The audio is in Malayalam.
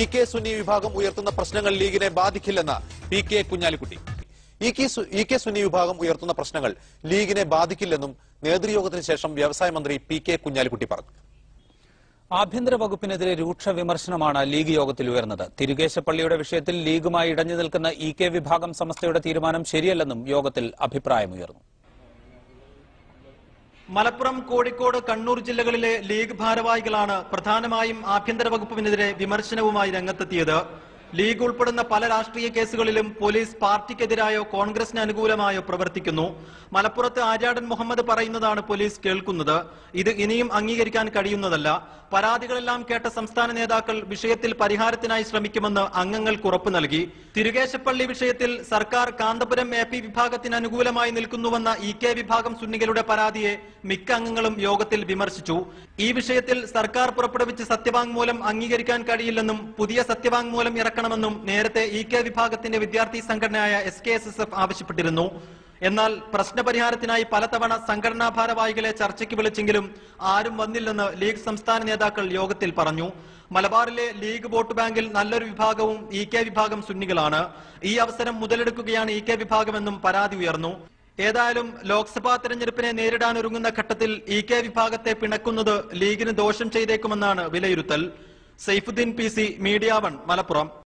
ഇ കെ സുന്നി വിഭാഗം ഉയർത്തുന്ന പ്രശ്നങ്ങൾ ലീഗിനെ ബാധിക്കില്ലെന്ന് P K Kunhalikutty. E K Sunni വിഭാഗം ഉയർത്തുന്ന പ്രശ്നങ്ങൾ ലീഗിനെ ബാധിക്കില്ലെന്നും നേതൃയോഗത്തിന് ശേഷം വ്യവസായ മന്ത്രി പി കെ കുഞ്ഞാലിക്കുട്ടി പറഞ്ഞു. ആഭ്യന്തര വകുപ്പിനെതിരെ രൂക്ഷ വിമർശനമാണ് ലീഗ് യോഗത്തിൽ ഉയർന്നത്. തിരുകേശപ്പള്ളിയുടെ വിഷയത്തിൽ ലീഗുമായി ഇടഞ്ഞു നിൽക്കുന്ന ഇ കെ വിഭാഗം സമസ്തയുടെ തീരുമാനം ശരിയല്ലെന്നും യോഗത്തിൽ അഭിപ്രായമുയർന്നു. മലപ്പുറം കോഴിക്കോട് കണ്ണൂർ ജില്ലകളിലെ ലീഗ് ഭാരവാഹികളാണ് പ്രധാനമായും ആഭ്യന്തര വകുപ്പിനെതിരെ വിമർശനവുമായി രംഗത്തെത്തിയത്. ലീഗ് ഉൾപ്പെടുന്ന പല രാഷ്ട്രീയ കേസുകളിലും പോലീസ് പാർട്ടിക്കെതിരായോ കോൺഗ്രസിന് അനുകൂലമായോ പ്രവർത്തിക്കുന്നു. മലപ്പുറത്ത് ആര്യാടൻ മുഹമ്മദ് പറയുന്നതാണ് പോലീസ് കേൾക്കുന്നത്. ഇത് ഇനിയും അംഗീകരിക്കാൻ കഴിയുന്നതല്ല. പരാതികളെല്ലാം കേട്ട സംസ്ഥാന നേതാക്കൾ വിഷയത്തിൽ പരിഹാരത്തിനായി ശ്രമിക്കുമെന്ന് അംഗങ്ങൾക്ക് ഉറപ്പു നൽകി. തിരുകേശപ്പള്ളി വിഷയത്തിൽ സർക്കാർ കാന്തപുരം എ പി വിഭാഗത്തിന് അനുകൂലമായി നിൽക്കുന്നുവെന്ന ഇ കെ വിഭാഗം സുന്നികളുടെ പരാതിയെ മിക്ക അംഗങ്ങളും യോഗത്തിൽ വിമർശിച്ചു. ഈ വിഷയത്തിൽ സർക്കാർ പുറപ്പെടുവിച്ച സത്യവാങ്മൂലം അംഗീകരിക്കാൻ കഴിയില്ലെന്നും പുതിയ സത്യവാങ്മൂലം ഇറക്കണമെന്നും നേരത്തെ ഇ കെ വിഭാഗത്തിന്റെ വിദ്യാർത്ഥി സംഘടനയായ S K S S F ആവശ്യപ്പെട്ടിരുന്നു. എന്നാൽ പ്രശ്നപരിഹാരത്തിനായി പലതവണ സംഘടനാ ഭാരവാഹികളെ ചർച്ചയ്ക്ക് വിളിച്ചെങ്കിലും ആരും വന്നില്ലെന്ന് ലീഗ് സംസ്ഥാന നേതാക്കൾ യോഗത്തിൽ പറഞ്ഞു. മലബാറിലെ ലീഗ് വോട്ട് ബാങ്കിൽ നല്ലൊരു വിഭാഗവും ഇ കെ വിഭാഗം സുന്നികളാണ്. ഈ അവസരം മുതലെടുക്കുകയാണ് ഇ കെ വിഭാഗമെന്നും പരാതി ഉയർന്നു. ഏതായാലും ലോക്സഭാ തെരഞ്ഞെടുപ്പിനെ നേരിടാനൊരുങ്ങുന്ന ഘട്ടത്തിൽ ഇ കെ വിഭാഗത്തെ പിണക്കുന്നത് ലീഗിന് ദോഷം ചെയ്തേക്കുമെന്നാണ് വിലയിരുത്തൽ. Saifudheen P C Media One Malappuram.